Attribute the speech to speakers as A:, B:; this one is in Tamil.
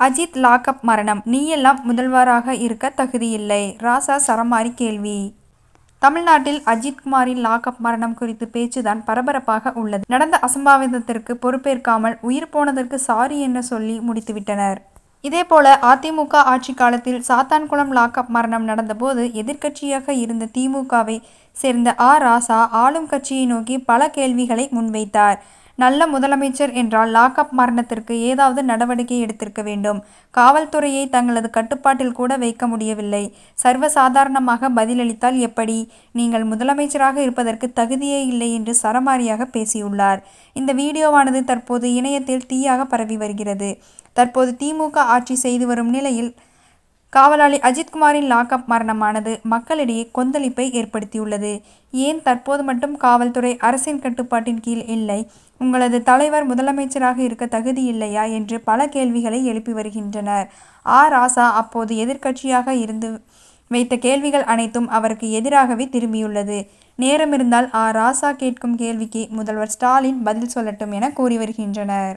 A: அஜித் லாக்அப் மரணம். நீயெல்லாம் முதல்வராக இருக்க தகுதியில்லை. ராசா சரமாரி கேள்வி. தமிழ்நாட்டில் அஜித்குமாரின் லாக்அப் மரணம் குறித்து பேச்சுதான் பரபரப்பாக உள்ளது. நடந்த அசம்பாவிதத்திற்கு பொறுப்பேற்காமல் உயிர் போனதற்கு சாரி என்று சொல்லி முடித்துவிட்டனர். இதேபோல அதிமுக ஆட்சி காலத்தில் சாத்தான்குளம் லாக்அப் மரணம் நடந்த போது எதிர்க்கட்சியாக இருந்த திமுகவை சேர்ந்த ஆ. ராசா ஆளும் கட்சியை நோக்கி பல கேள்விகளை முன்வைத்தார். நல்ல முதலமைச்சர் என்றால் லாக்அப் மரணத்திற்கு ஏதாவது நடவடிக்கை எடுத்திருக்க வேண்டும். காவல்துறையை தங்களது கட்டுப்பாட்டில் கூட வைக்க முடியவில்லை. சர்வசாதாரணமாக பதிலளித்தால் எப்படி. நீங்கள் முதலமைச்சராக இருப்பதற்கு தகுதியே இல்லை என்று சரமாரியாக பேசியுள்ளார். இந்த வீடியோவானது தற்போது இணையத்தில் தீயாக பரவி வருகிறது. தற்போது திமுக ஆட்சி செய்து வரும் நிலையில் காவலாளி அஜித்குமாரின் லாக்அப் மரணமானது மக்களிடையே கொந்தளிப்பை ஏற்படுத்தியுள்ளது. ஏன் தற்போது மட்டும் காவல்துறை அரசின் கட்டுப்பாட்டின் கீழ் இல்லை. உங்களது தலைவர் முதலமைச்சராக இருக்க தகுதி இல்லையா என்று பல கேள்விகளை எழுப்பி வருகின்றனர். ஆ. ராசா அப்போது எதிர்க்கட்சியாக இருந்து வைத்த கேள்விகள் அனைத்தும் அவருக்கு எதிராகவே திரும்பியுள்ளது. நேரமிருந்தால் ஆ. ராசா கேட்கும் கேள்விக்கு முதல்வர் ஸ்டாலின் பதில் சொல்லட்டும் என கூறி வருகின்றனர்.